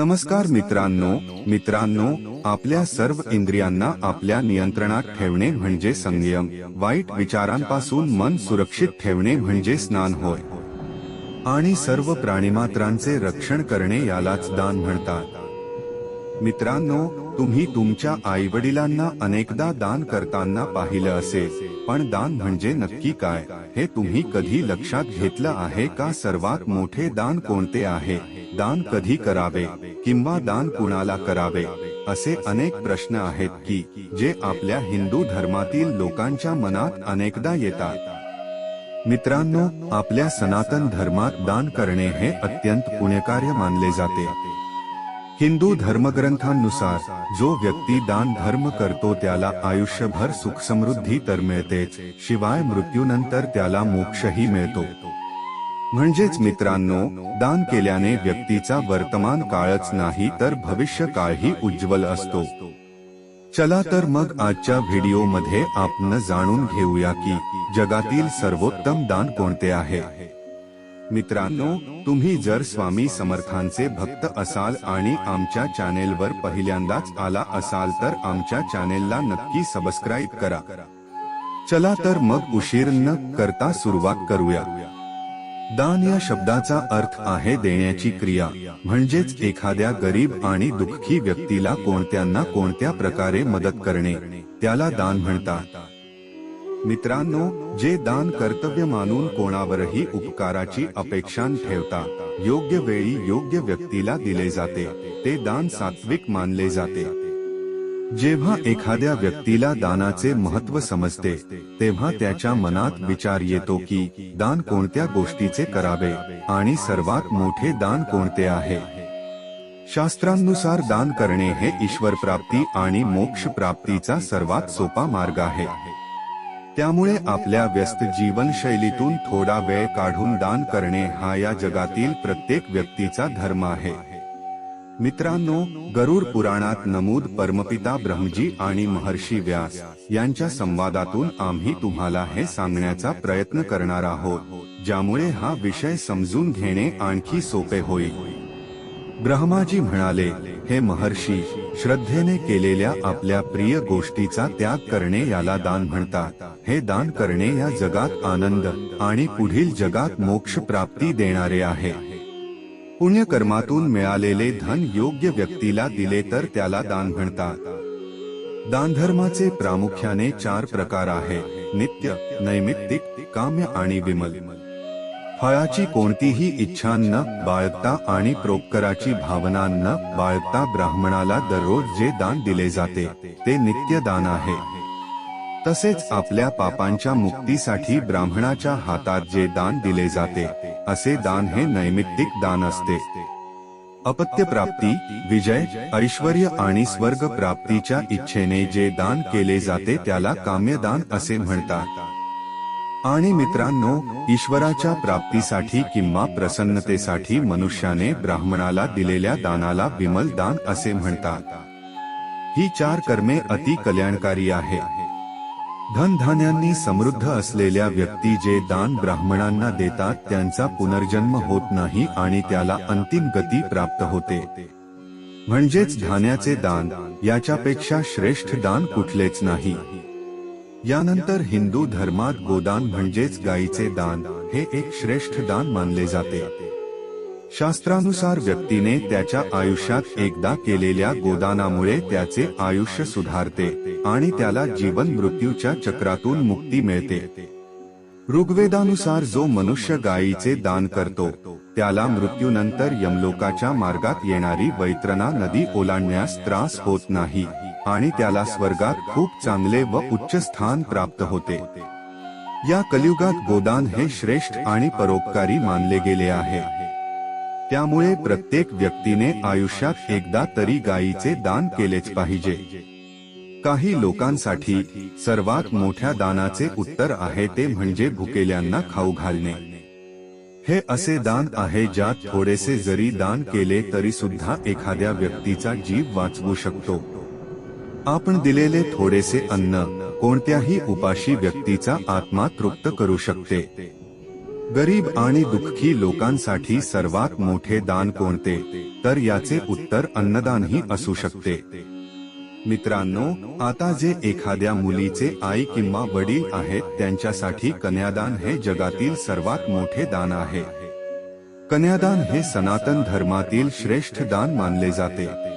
नमस्कार मित्रांनो मित्रांनो आपल्या सर्व इंद्रियांना आपल्या नियंत्रणात ठेवणे म्हणजे संयम. वाईट विचारांपासून मन सुरक्षित ठेवणे म्हणजे स्नान होय. आणि सर्व प्राणीमात्रांचे रक्षण करणे यालाच दान म्हणतात. मित्रांनो तुम्ही तुमच्या आई वडिलांना अनेकदा दान करताना पाहिलं असेल पण दान म्हणजे नक्की काय हे तुम्ही कधी लक्षात घेतलं आहे का? सर्वात मोठे दान कोणते आहे? दान कधी करावे किंवा दान कुणाला करावे? असे अनेक प्रश्न आहेत की, जे आपल्या हिंदू धर्मातील लोकांच्या मनात अनेकदा येतात. मित्रांनो, आपल्या सनातन धर्मात दान करणे हे अत्यंत पुण्यकार्य मानले जाते. हिंदू धर्मग्रंथांनुसार, जो व्यक्ती दान धर्म करतो त्याला आयुष्यभर सुख समृद्धी तर मिळतेच, शिवाय मृत्यूनंतर त्याला मोक्षही मिळतो. म्हणजेच मित्रांनो, दान केल्याने व्यक्तीचा वर्तमान काळच नाही तर भविष्य काळही उज्ज्वल असतो. चला तर मग आजच्या व्हिडिओमध्ये आपण जाणून घेऊया की जगातील सर्वोत्तम दान कोणते आहे. मित्रांनो, तुम्ही जर स्वामी समर्थांचे भक्त असाल आणि आमच्या चॅनेलवर पहिल्यांदाच आला असाल तर आमच्या चॅनेलला नक्की सबस्क्राईब करा. चला तर मग उशीर न करता सुरुवात करूया. दान या शब्दाचा अर्थ आहे देण्याची क्रिया. म्हणजेच एखाद्या गरीब आणि दुःखी व्यक्तीला कोणत्या ना कोणत्या प्रकारे मदत करणे त्याला दान म्हणतात. मित्रांनो जे दान कर्तव्य मानून कोणावरही उपकाराची अपेक्षा ठेवता योग्य वेळी योग्य व्यक्तीला दिले जाते ते दान सात्विक मानले जाते. जेव्हा एखाद्या व्यक्तीला दानाचे महत्त्व समजते तेव्हा त्याच्या मनात विचार येतो की दान कोणत्या गोष्टीचे करावे आणि सर्वात मोठे दान कोणते आहे? शास्त्रांनुसार दान करणे हे ईश्वर प्राप्ती आणि मोक्ष प्राप्तीचा सर्वात सोपा मार्ग आहे. त्यामुळे आपल्या व्यस्त जीवनशैलीतून थोडा वेळ काढून दान करणे हा या जगातील प्रत्येक व्यक्तीचा धर्म आहे. मित्रांनो गरुड पुराणात नमूद परमपिता ब्रह्मजी आणि महर्षी व्यास यांच्या संवादातून आम्ही तुम्हाला हे सांगण्याचा प्रयत्न करणार आहोत ज्यामुळे हा विषय समजून घेणे आणखी सोपे होईल. ब्रह्माजी म्हणाले हे महर्षी श्रद्धेने केलेल्या आपल्या प्रिय गोष्टीचा त्याग करणे याला दान म्हणतात. हे दान करणे या जगात आनंद आणि पुढील जगात मोक्ष प्राप्ती देणारे आहे. पुण्यकर्मातून मिळालेले धन योग्य व्यक्तीला दिले तर त्याला दान म्हणतात दानधर्माचे प्रामुख्याने चार प्रकार आहे नित्य नैमित्तिक काम्य आणि विमल. फळाची कोणतीही इच्छा न बाळगता आणि प्रोपकराची भावना न बाळगता ब्राह्मणाला दररोज जे दान दिले जाते ते नित्य दान आहे. तसेच आपल्या पापांच्या मुक्तीसाठी ब्राह्मणाच्या हातात जे दान दिले जाते असे दान हे नैमित्तिक दान असते. अपत्य प्राप्ती विजय ऐश्वर आणि स्वर्ग प्राप्तीच्या इच्छेने जे दान केले जाते त्याला काम्यदान असे म्हणतात. आणि मित्रांनो, ईश्वराच्या प्राप्तीसाठी किंवा प्रसन्नतेसाठी मनुष्याने ब्राह्मणाला दिलेल्या दानाला विमल दान असे म्हणतात. ही चार कर्मे अति कल्याणकारी आहे. धनधान्यांनी समृद्ध असलेल्या व्यक्ती जे दान ब्राह्मणांना देतात त्यांचा पुनर्जन्म होत नाही आणि त्याला अंतिम गती प्राप्त होते. म्हणजेच धान्याचे दान याच्यापेक्षा श्रेष्ठ दान कुठलेच नाही. यानंतर हिंदू धर्मात गोदान म्हणजेच गायीचे दान हे एक श्रेष्ठ दान मानले जाते. शास्त्रानुसार व्यक्तीने त्याच्या आयुष्यात एकदा केलेल्या गोदानामुळे त्याचे आयुष्य सुधारते आणि त्याला जीवन मृत्यूच्या चक्रातून मुक्ती मिळते. ऋग्वेदानुसार जो मनुष्य गायीचे दान करतो त्याला मृत्यूनंतर यमलोकाच्या मार्गात येणारी वैत्रणा नदी ओलांडण्यास त्रास होत नाही आणि त्याला स्वर्गात खूप चांगले व उच्च स्थान प्राप्त होते. या कलियुगात गोदान हे श्रेष्ठ आणि परोपकारी मानले गेले आहे. त्यामुळे प्रत्येक व्यक्तीने आयुष्यात एकदा तरी गायीचे दान केलेच पाहिजे. काही लोकांसाठी सर्वात मोठ्या दानाचे उत्तर आहे ते म्हणजे भुकेल्यांना खाऊ घालणे. हे असे दान आहे ज्यात थोडेसे जरी दान केले तरी सुद्धा एखाद्या व्यक्तीचा जीव वाचवू शकतो. आपण दिलेले थोडेसे अन्न कोणत्याही उपाशी व्यक्तीचा आत्मा तृप्त करू शकते. गरीब आणि दुःखी लोकांसाठी सर्वात मोठे दान कोणते? तर याचे उत्तर अन्नदानही असू शकते. मित्रांनो आता जे एखाद्या मुलीचे आई किंवा वडील आहेत त्यांच्यासाठी कन्यादान हे जगातील सर्वात मोठे दान आहे. कन्यादान हे सनातन धर्मातील श्रेष्ठ दान मानले जाते.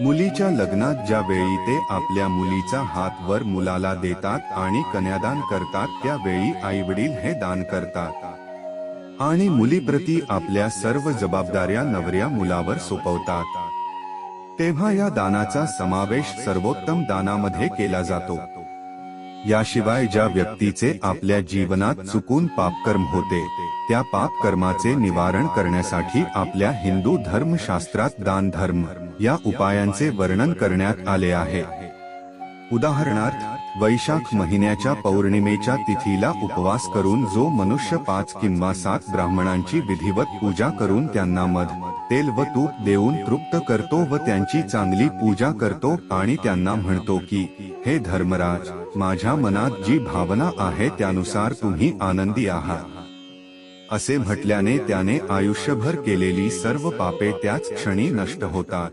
मुलीच्या लग्नात ज्या वेळी ते आपल्या मुलीचा हात वर मुलाला देतात आणि कन्यादान करतात त्यावेळी आई वडील हे दान करतात. आणि मुलीप्रती आपल्या सर्व जबाबदाऱ्या नवऱ्या मुलावर सोपवतात. तेव्हा या दानाचा समावेश सर्वोत्तम दानामध्ये केला जातो. याशिवाय ज्या व्यक्तीचे आपल्या जीवनात चुकून पापकर्म होते त्या पापकर्माचे निवारण करण्यासाठी आपल्या हिंदू धर्मशास्त्रात दान धर्म या उपायांचे वर्णन करण्यात आले आहे. उदाहरणार्थ वैशाख महिन्याच्या पौर्णिमेच्या तिथीला उपवास करून जो मनुष्य पाच किंवा सात ब्राह्मणांची विधिवत पूजा करून त्यांना मध तेल व तूप देऊन तृप्त करतो व त्यांची चांगली पूजा करतो आणि त्यांना म्हणतो की हे धर्मराज माझ्या मनात जी भावना आहे त्यानुसार तुम्ही आनंदी आहात. असे म्हटल्याने त्याने आयुष्यभर केलेली सर्व पापे त्याच क्षणी नष्ट होतात.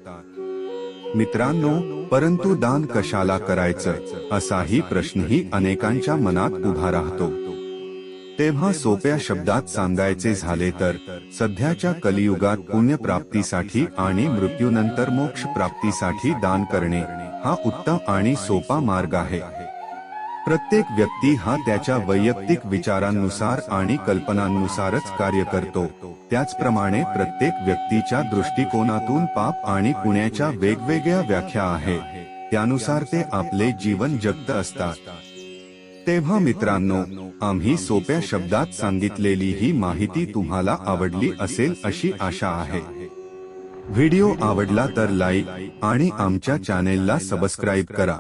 मित्रांनो परंतु दान कशाला करायचं? असाही प्रश्नही अनेकांच्या मनात उभा राहतो. तेव्हा सोप्या शब्दात सांगायचे झाले तर सध्याच्या कलियुगात पुण्यप्राप्तीसाठी आणि मृत्यूनंतर मोक्ष प्राप्तीसाठी दान करणे हा उत्तम आणि सोपा मार्ग आहे. प्रत्येक व्यक्ती हा त्याच्या वैयक्तिक विचारांनुसार आणि कल्पनांनुसारच कार्य करतो. त्याचप्रमाणे प्रत्येक व्यक्तीच्या दृष्टिकोनातून पाप आणि पुण्याच्या वेगवेगळ्या व्याख्या आहे. त्यानुसार ते आपले जीवन जगत असतात. तेव्हा मित्रांनो आम्ही सोप्या शब्दात सांगितलेली ही माहिती तुम्हाला आवडली असेल अशी आशा आहे. व्हिडिओ आवडला तर लाईक आणि आमच्या चॅनेलला सबस्क्राईब करा.